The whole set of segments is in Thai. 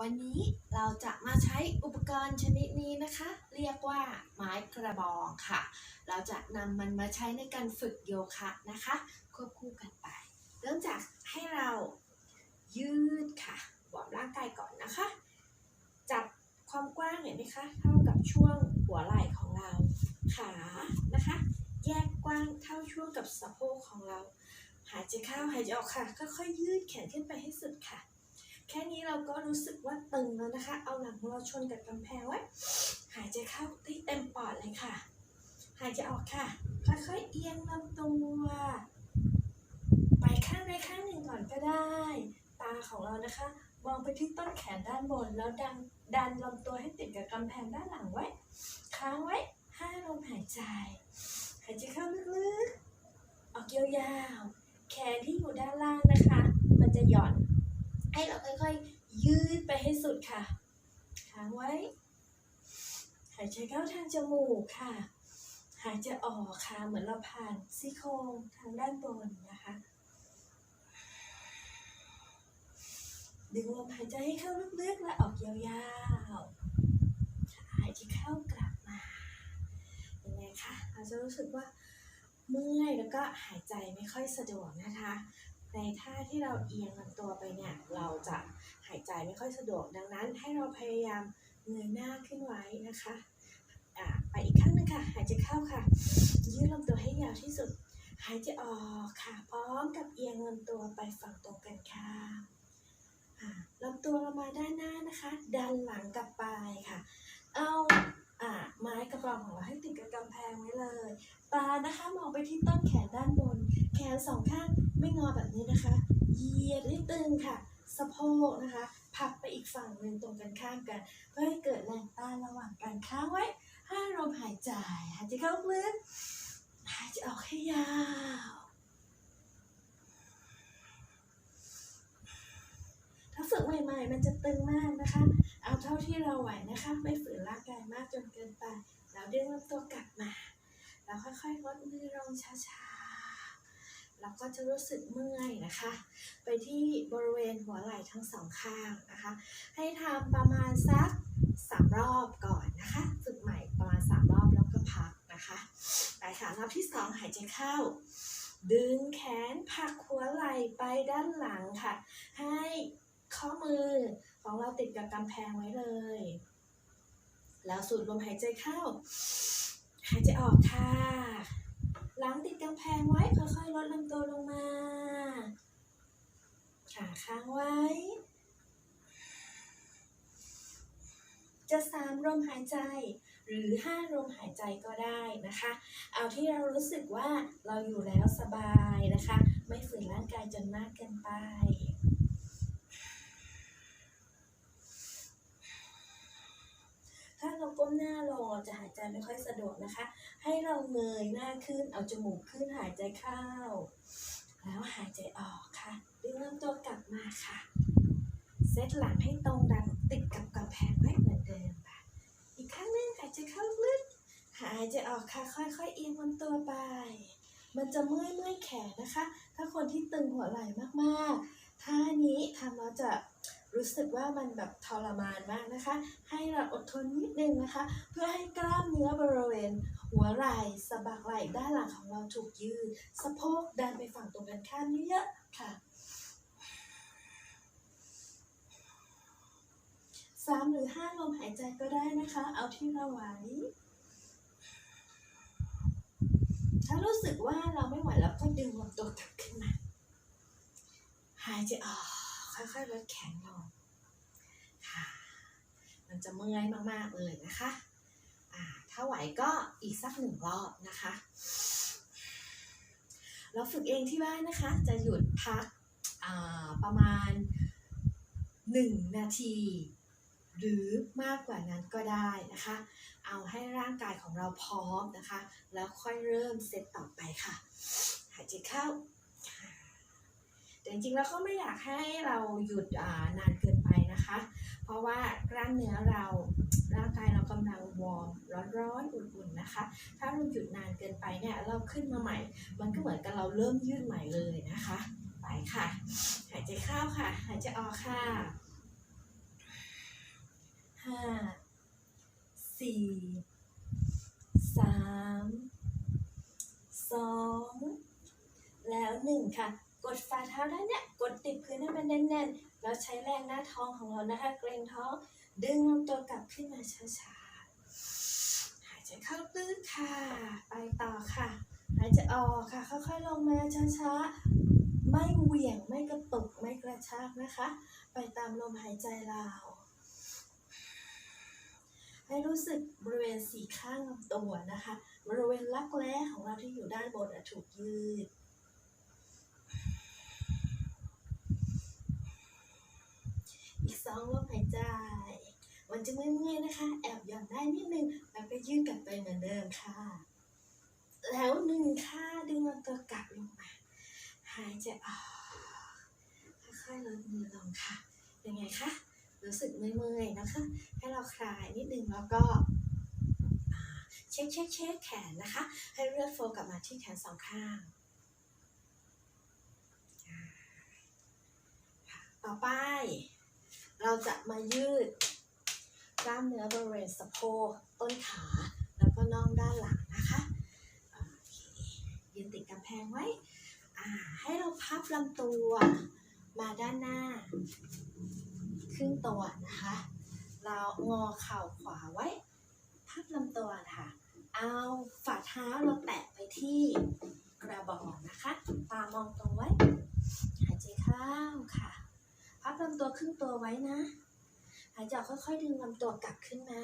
วันนี้เราจะมาใช้อุปกรณ์ชนิดนี้นะคะ เรียกว่าไม้กระบองค่ะ เราจะนำมันมาใช้ในการฝึกโยคะนะคะ ควบคู่กันไป เริ่มจากให้เรายืดค่ะวอร์มร่างกายก่อนนะคะ จับความกว้างเห็นไหมคะ เท่ากับช่วงหัวไหล่ของเรา ขานะคะ แยกกว้างเท่าช่วงกับสะโพกของเรา หายใจเข้าหายใจออกค่ะค่อยๆยืดแขนขึ้นไปให้สุดค่ะ แค่นี้เราก็รู้สึกว่าตึงแล้วนะคะ เอาหลังของเราชนกับกำแพงไว้ หายใจเข้าที่เต็มปอดเลยค่ะ หายใจออกค่ะ ค่อยๆเอียงลำตัว ไปข้างใดข้างหนึ่งก่อนก็ได้ ตาของเรานะคะ มองไปที่ต้นแขนด้านบน แล้วดันดันลำตัวให้ติดกับกำแพงด้านหลังไว้ ค้างไว้ห้าลมหายใจ หายใจเข้าลึกๆ ออกยาวๆ แขนที่อยู่ด้านล่างนะคะ มันจะหย่อน ให้เราค่อยๆ ยืดไปให้สุดค่ะค้างไว้ หายใจเข้าทางจมูกค่ะ หายใจออกค่ะเหมือนเราผ่านซี่โครงทางด้านบนนะคะดึงลมหายใจให้เข้าลึกๆและออกยาวๆ หายใจเข้ากลับมาเป็นไงคะเราจะรู้สึกว่าเมื่อยแล้วก็หายใจไม่ค่อยสะดวกนะคะ ในท่าที่เราเอียงลำตัวไปเนี่ย เราจะหายใจไม่ค่อยสะดวก ดังนั้นให้เราพยายามเงยหน้าขึ้นไว้นะคะอ่าไปอีกครั้งหนึงค่ะ หายใจเข้าค่ะ ยืดลำตัวให้ยาวที่สุด หายใจออกค่ะ พร้อมกับเอียงลำตัวไปฝั่งตรงกันข้ามอ่าลำตัวเรามาด้านหน้านะคะ ดันหลังกลับไปค่ะ เอาอ่าไม้กระบองของเราให้ติดกับกำแพงไว้เลย ตานะคะมองไปที่ต้นแขนด้านบน แขนสองข้าง ไม่งอแบบนี้นะคะ เหยียดให้ตึงค่ะ สะโพกนะคะ พับไปอีกฝั่งหนึ่งตรงกันข้ามกัน เพื่อให้เกิดแรงต้านระหว่างกันค้างไว้ห้าลมหายใจ หายใจเข้าลึกหายใจออกให้ยาวถ้าฝึกใหม่ๆ มันจะตึงมากนะคะ เอาเท่าที่เราไหวนะคะ ไม่ฝืนร่างกายมากจนเกินไป แล้วดึงลำตัวกลับมา แล้วค่อยๆลดมือลงช้าๆ แล้วก็จะรู้สึกเมื่อยนะคะ ไปที่บริเวณหัวไหล่ทั้งสองข้างนะคะ ให้ทำประมาณสักสามรอบก่อนนะคะฝึกใหม่ประมาณสามรอบแล้วก็พักนะคะไปค่ะรอบที่สองหายใจเข้า ดึงแขนผักหัวไหล่ไปด้านหลังค่ะ ให้ข้อมือของเราติดกับกำแพงไว้เลย แล้วสูดลมหายใจเข้า หายใจออกค่ะำแพงไว้ ค่อยๆ ลดลำตัวลงมา ขาค้างไว้ จะสามลมหายใจ หรือห้าลมหายใจก็ได้นะคะ เอาที่เรารู้สึกว่าเราอยู่แล้วสบายนะคะ ไม่ฝืนร่างกายจนมากเกินไป ถ้าเราก้มหน้าลงเราจะหายใจไม่ค่อยสะดวกนะคะ ให้เราเงยหน้าขึ้น เอาจมูกขึ้นหายใจเข้า แล้วหายใจออกค่ะ ดึงลำตัวกลับมาค่ะ เซตหลังให้ตรงดันติดกับกำแพงไว้เหมือนเดิมค่ะ อีกครั้งหนึงหายใจเข้าลึก หายใจออกค่ะ ค่อยๆเอียงลำตัวไป มันจะเมื่อยเมื่อยแขนนะคะ ถ้าคนที่ตึงหัวไหล่มากๆ ท่านี้ทำแล้วจะ รู้สึกว่ามันแบบทรมานมากนะคะ ให้เราอดทนนิดนึงนะคะ เพื่อให้กล้ามเนื้อบริเวณ หัวไหล่สะบักไหล่ด้านหลังของเราถูกยืดสะโพกดันไปฝั่งตรงกันข้ามเยอะๆค่ะสามหรือห้าลมหายใจก็ได้นะคะ เอาที่เราไหวถ้ารู้สึกว่าเราไม่ไหวแล้วก็ดึงลำตัวกลับขึ้นมา หายใจออก ค่อยๆลดแขนลงค่ะ มันจะเมื่อยมากๆเลยนะคะอ่าถ้าไหวก็อีกสักหนึ่งรอบนะคะเราฝึกเองที่บ้านนะคะ จะหยุดพักประมาณหนึ่งนาที หรือมากกว่านั้นก็ได้นะคะ เอาให้ร่างกายของเราพร้อมนะคะ แล้วค่อยเริ่มเซตต่อไปค่ะ หายใจเข้า แต่จริงๆแล้วเขาไม่อยากให้เราหยุดนานเกินไปนะคะ เพราะว่ากล้ามเนื้อเราร่างกายเรากำลังวอร์มร้อนๆอุ่นๆนะคะ ถ้าเราหยุดนานเกินไปเนี่ยเราขึ้นมาใหม่ มันก็เหมือนกับเราเริ่มยืดใหม่เลยนะคะ ไปค่ะ หายใจเข้าค่ะ หายใจออกค่ะห้าสี่สามสองแล้วหนึ่งค่ะ ดฝ่าเท้าด้านเนี้ยกดติดพื้นให้มันแน่นๆแล้วใช้แรงหน้าท้องของเรานะคะเกรงท้องดึงลำตัวกลับขึ้นมาช้าๆหายใจเข้าตื้นค่ะ ไปต่อค่ะหายใจออกค่ะ ค่อยๆลงมาช้าๆ ไม่เหวี่ยงไม่กระตุกไม่กระชากนะคะ ไปตามลมหายใจเราให้รู้สึกบริเวณสีข้างลำตัวนะคะ บริเวณรักแร้ของเราที่อยู่ด้านบนถูกยืด อีก สองลมหายใจ มันจะเมื่อยๆนะคะ แอบหย่อนได้นิดนึงแล้วก็ยืดกลับไปเหมือนเดิมค่ะ แล้วหนึ่งค่ะดึงลำตัวกลับลงมา หายใจออกค่อยๆลดมือลงค่ะเป็นไงคะรู้สึกเมื่อยๆนะคะ ให้เราคลายนิดนึงแล้วก็เช็คเช็คเช็คแขนนะคะ ให้เลือดโฟกลับมาที่แขนสองข้างต่อไป เราจะมายืดกล้ามเนื้อบริเวณสะโพกต้นขา แล้วก็น่องด้านหลังนะคะคยืนติดกำแพงไว้ ให้เราพับลำตัวมาด้านหน้า ครึ่งตัวนะคะ เรางอเข่าขวาไว้ พับลำตัวนะคะเอาฝ่าเท้าเราแตะไปที่กระบอกนะคะ ตามองตรงไว้ หายใจเข้าค่ะ พับลำตัวครึ่งตัวไว้นะหายใจออกค่อยๆดึงลำตัวกลับขึ้นมา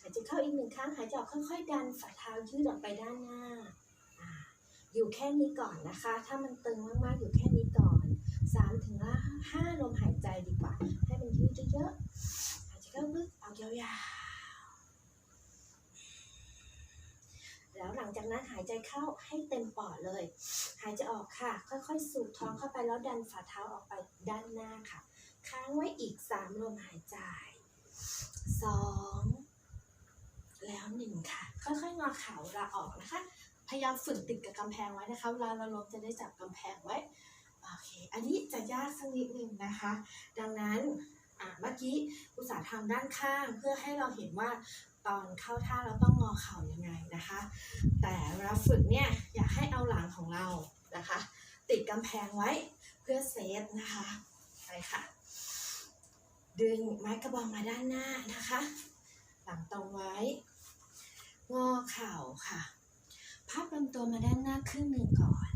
หายใจเข้าอีกหนึ่งครั้งหายใจออกค่อย ๆ ดันฝ่าเท้ายืดออกไปด้านหน้า อยู่แค่นี้ก่อนนะคะ ถ้ามันตึงมากๆอยู่แค่นี้ก่อนสามถึงห้าลมหายใจดีกว่า ให้มันยืดเยอะๆหายใจเข้าลึกออกยาวๆ แล้วหลังจากนั้นหายใจเข้าให้เต็มปอดเลย หายใจออกค่ะ ค่อยๆ สูดท้องเข้าไปแล้วดันฝ่าเท้าออกไปด้านหน้าค่ะ ค้างไว้อีกสามลมหายใจสองแล้วหนึ่งค่ะ ค่อยๆงอเข่าเราออกนะคะ พยายามฝึกติดกับกำแพงไว้นะคะเวลาเราลงจะได้จับกำแพงไว้โอเค อันนี้จะยากสักนิดหนึ่งนะคะ ดังนั้นเมื่อกี้อุตสาห์ทำด้านข้างเพื่อให้เราเห็นว่า ตอนเข้าท่าเราต้องงอเข่ายังไงนะคะ แต่เวลาฝึกเนี่ยอยากให้เอาหลังของเรานะคะ ติดกำแพงไว้เพื่อเซฟนะคะไปค่ะ ดึงไม้กระบองมาด้านหน้านะคะ หลังตรงไว้ งอเข่าค่ะ พับลำตัวมาด้านหน้าครึ่งหนึ่งก่อน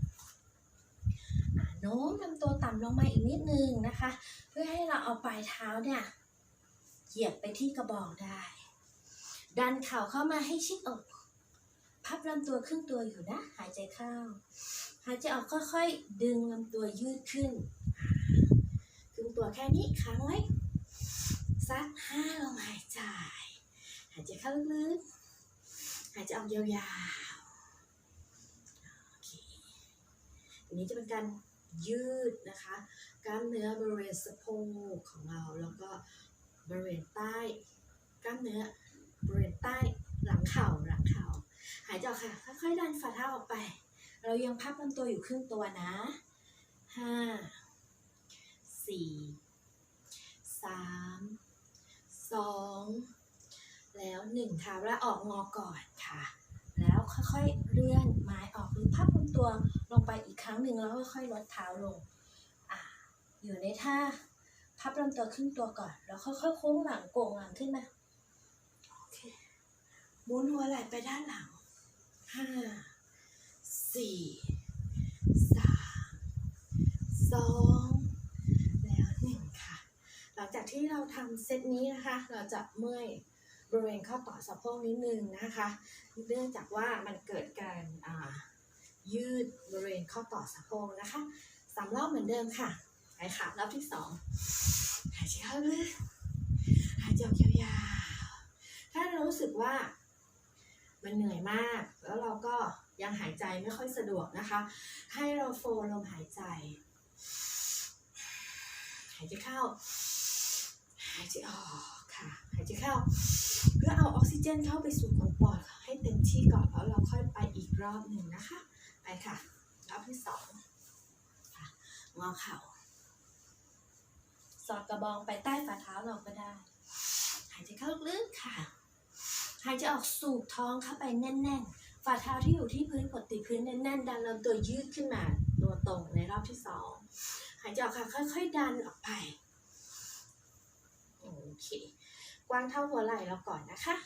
โน้มลำตัวต่ำลงมาอีกนิดนึงนะคะ เพื่อให้เราเอาปลายเท้าเนี่ยเหยียบไปที่กระบอกได้ ดันเข่าเข้ามาให้ชิดอก พับลำตัวครึ่งตัวอยู่นะ หายใจเข้า หายใจออกค่อยๆ ดึงลำตัวยืดขึ้นครึ่งตัวแค่นี้ค้างไว้สักห้าลมหายใจ หายใจเข้าลึกๆ หายใจออกยาวๆ โอเคอันนี้จะเป็นการยืดนะคะกล้ามเนื้อบริเวณสะโพกของเราแล้วก็บริเวณใต้กล้ามเนื้อ บริเวณใต้หลังเข่าหลังเข่าหายใจออกค่ะ ค่อยๆดันฝ่าเท้าออกไป เรายังพับลำตัวอยู่ครึ่งตัวนะห้าสี่สามสองแล้วหนึ่งค่ะแล้วออกงอก่อนค่ะ แล้วค่อยๆเลื่อนไม้ออกหรือพับลำตัวลงไปอีกครั้งหนึ่งแล้วค่อยๆลดเท้าลงอ่าอยู่ในท่าพับลำตัวครึ่งตัวก่อน แล้วค่อยๆโค้งหลังโก่งหลังขึ้นมา หมุนหัวไหล่ไปด้านหลังห้าสี่สามสองแล้วหนึ่งค่ะ หลังจากที่เราทำเซตนี้นะคะ เราจะเมื่อยบริเวณข้อต่อสะโพกนิดนึงนะคะ เนื่องจากว่ามันเกิดการยืดบริเวณข้อต่อสะโพกนะคะสามรอบเหมือนเดิมค่ะไปค่ะรอบที่สองหายใจเข้าลึกหายใจออกยาวๆถ้าเรารู้สึกว่า มันเหนื่อยมาก แล้วเราก็ยังหายใจไม่ค่อยสะดวกนะคะ ให้เราโฟลมหายใจ หายใจเข้า หายใจออกค่ะ หายใจเข้า เพื่อเอาออกซิเจนเข้าไปสู่ของปอดให้เต็มที่ก่อนแล้วเราค่อยไปอีกรอบหนึ่งนะคะ ไปค่ะ รอบที่สองค่ะงอเข่าสอดกระบองไปใต้ฝ่าเท้าเราก็ได้ หายใจเข้าลึกๆค่ะ หายใจออกสูบท้องเข้าไปแน่น ๆ ฝ่าเท้าที่อยู่ที่พื้นกดติดพื้นแน่นๆ ดันลำตัวยืดขึ้นมาตัวตรงในรอบที่สองหายใจออกค่ะค่อย ๆ ดันออกไปโอเคกว้างเท่าหัวไหล่เราก่อนนะคะ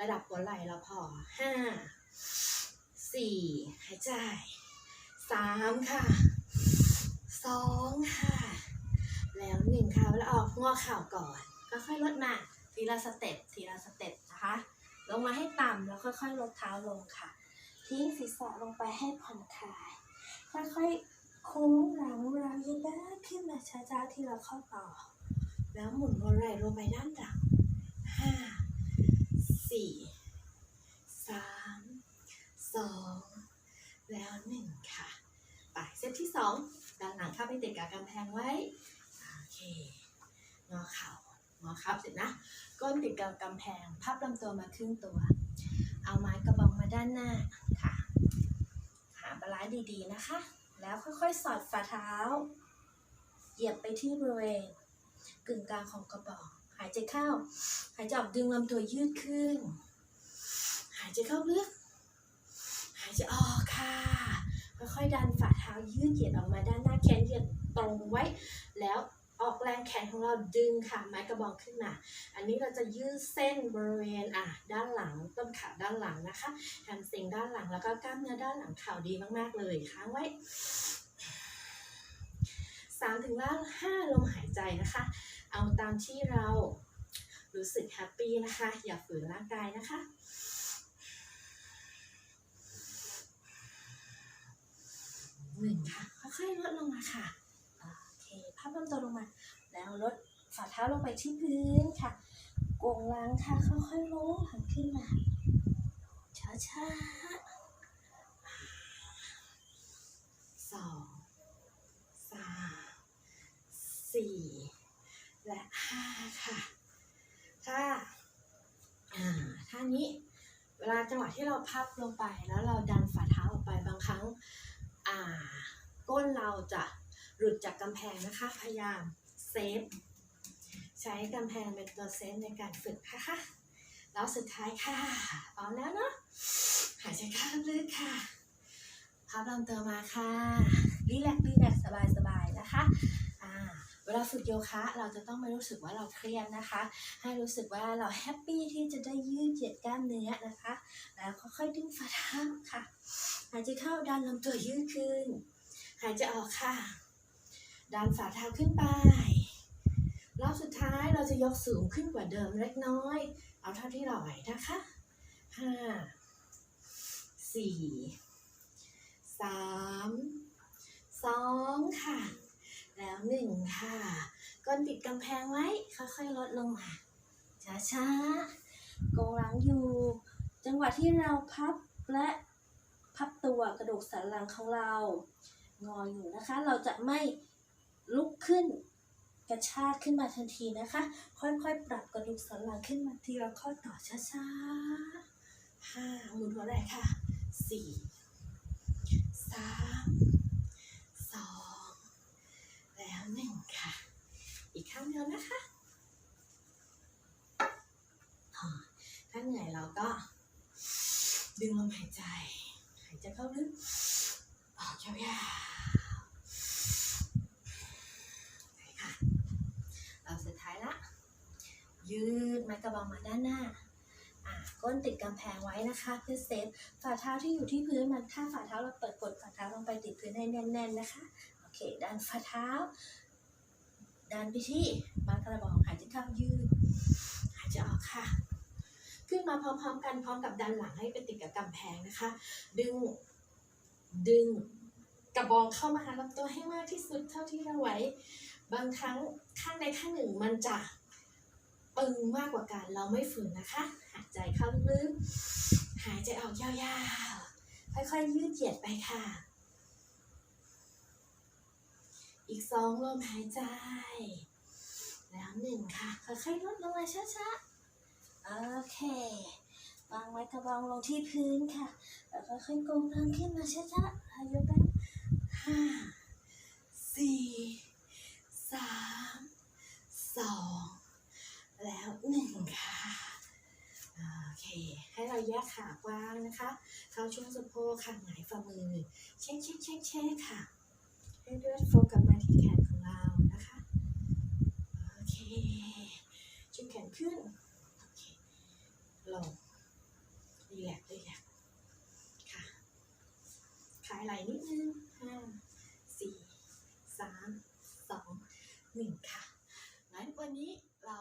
ระดับหัวไหล่เราพอห้าสี่หายใจสามค่ะสองค่ะ แล้วหนึ่งค่ะแล้วออกงอเข่าก่อน ก็ค่อยลดมา ทีละสเต็ปทีละสเต็ปนะคะ ลงมาให้ต่ำแล้วค่อยๆลดเท้าลงค่ะ ทิ้งศีรษะลงไปให้ผ่อนคลาย ค่อยๆโค้งหลังเรายืดได้ขึ้นมาช้าๆที่เราเข้าต่อ แล้วหมุนหัวไหล่ลงไปด้านหลังห้าสี่สามสองแล้วหนึ่งค่ะไปเซตที่สองด้านหลังเข้าไปติดกับกำแพงไว้ โอเคงอเข่า งอเข่าเสร็จนะ ก้นติดกับกำแพง พับลำตัวมาครึ่งตัว เอาไม้กระบองมาด้านหน้าค่ะ หาบาลานซ์ดีๆนะคะ แล้วค่อยๆ สอดฝ่าเท้า เหยียบไปที่บริเวณกึ่งกลางของกระบอก หายใจเข้า หายใจออกดึงลำตัวยืดขึ้น หายใจเข้าลึก หายใจออกค่ะ ค่อยๆ ดันฝ่าเท้ายืดเหยียดออกมาด้านหน้าแขนเหยียดตรงไว้ แล้ว ออกแรงแขนของเราดึงค่ะ ไม้กระบองขึ้นมา อันนี้เราจะยืดเส้นบริเวณอะด้านหลังต้นขาด้านหลังนะคะแฮมสตริงด้านหลังแล้วก็กล้ามเนื้อด้านหลังเข่าดีมากๆเลยค้างไว้สามถึงล่าห้าลมหายใจนะคะ เอาตามที่เรารู้สึกแฮปปี้นะคะ อย่าฝืนร่างกายนะคะหนึ่งค่ะค่อยๆลดลงมาค่ะ พับลำตัวลงมา แล้วลดฝ่าเท้าลงไปที่พื้นค่ะโกงหลังค่ะค่อยๆลงหันขึ้นมาช้าๆสองสามสี่และห้าค่ะถ้าอ่าท่านี้เวลาจังหวะที่เราพับลงไปแล้วเราดันฝ่าเท้าออกไปบางครั้งอ่าก้นเราจะ หลุดจากกำแพงนะคะ พยายามเซฟใช้กำแพงเป็นตัวเซฟในการฝึกนะคะแล้วสุดท้ายค่ะพร้อมแล้วเนาะหายใจเข้าลึกค่ะพับลำตัวมาค่ะรีแลกซ์รีแลกซ์สบายสบายๆนะคะอ่าเวลาฝึกโยคะเราจะต้องไม่รู้สึกว่าเราเครียดนะคะ ให้รู้สึกว่าเราแฮปปี้ที่จะได้ยืดเหยียดกล้ามเนื้อนะคะ แล้วค่อยๆดึงฝ่าเท้าค่ะ หายใจเข้าดันลำตัวยืดขึ้น หายใจออกค่ะ ดันฝ่าเท้าขึ้นไป รอบสุดท้ายเราจะยกสูงขึ้นกว่าเดิมเล็กน้อย เอาเท่าที่เราไหวนะคะห้าสี่สามสองค่ะ แล้วหนึ่งค่ะก้นติดกำแพงไว้ ค่อยๆลดลงมาช้าๆโกงหลังอยู่ จังหวะที่เราพับและพับตัวกระดูกสันหลังของเรา งออยู่นะคะ เราจะไม่ ลุกขึ้น กระชากขึ้นมาทันทีนะคะ ค่อยๆ ปรับกระดูกสันหลังขึ้นมาทีละข้อต่อช้าๆห้าหมุนหัวไหล่ค่ะสี่สามสองแล้วหนึ่งค่ะ อีกครั้งเดียวนะคะถ้าเหนื่อยเราก็ดึงลมหายใจ หายใจเข้าลึกออกยาวๆไปค่ะ เราสุดท้ายละ ยืดไม้กระบอกมาด้านหน้าอะก้นติดกำแพงไว้นะคะ เพื่อเซฟฝ่าเท้าที่อยู่ที่พื้นมันถ้าฝ่าเท้าเราเปิดกดฝ่าเท้าลงไปติดพื้นให้แน่น ๆนะคะโอเคดันฝ่าเท้า ดันไปที่ไม้กระบอกหายใจเข้ายืดหายใจออกค่ะ ขึ้นมาพร้อมๆ กันพร้อมกับดันหลังให้ไปติดกับกำแพงนะคะ ดึงดึงกระบองเข้ามาหาลำตัวให้มากที่สุดเท่าที่เราไหวบางครั้งข้างใดข้างหนึ่งมันจะ ปึงมากกว่ากันเราไม่ฝืนนะคะ หายใจเข้าลึกหายใจออกยาวๆ ค่อยๆ ยืดเหยียดไปค่ะ อีกสองลมหายใจ แล้วหนึ่งค่ะ ค่อยๆ ลดลงมาช้าๆ โอเควางไว้กระบองลงที่พื้นค่ะ แล้วค่อยๆโกงทางขึ้นมาช้าๆอายุเป็นห้าสี่สามสอง แล้วหนึ่งค่ะโอเค ให้เราแยกขากว้างนะคะ เข้าช่วงสะโพกค่ะหงายฝ่ามือ เช็คเช็คเช็คเช็คค่ะ ให้เลือดโฟกลับมาที่แขนของเรานะคะ โอเคชุดแขนขึ้น โอเค ลงรีแลกซ์รีแลกซ์ค่ะคลายไหล่นิดนึงห้าสี่สามสองหนึ่งค่ะงั้นวันนี้เรา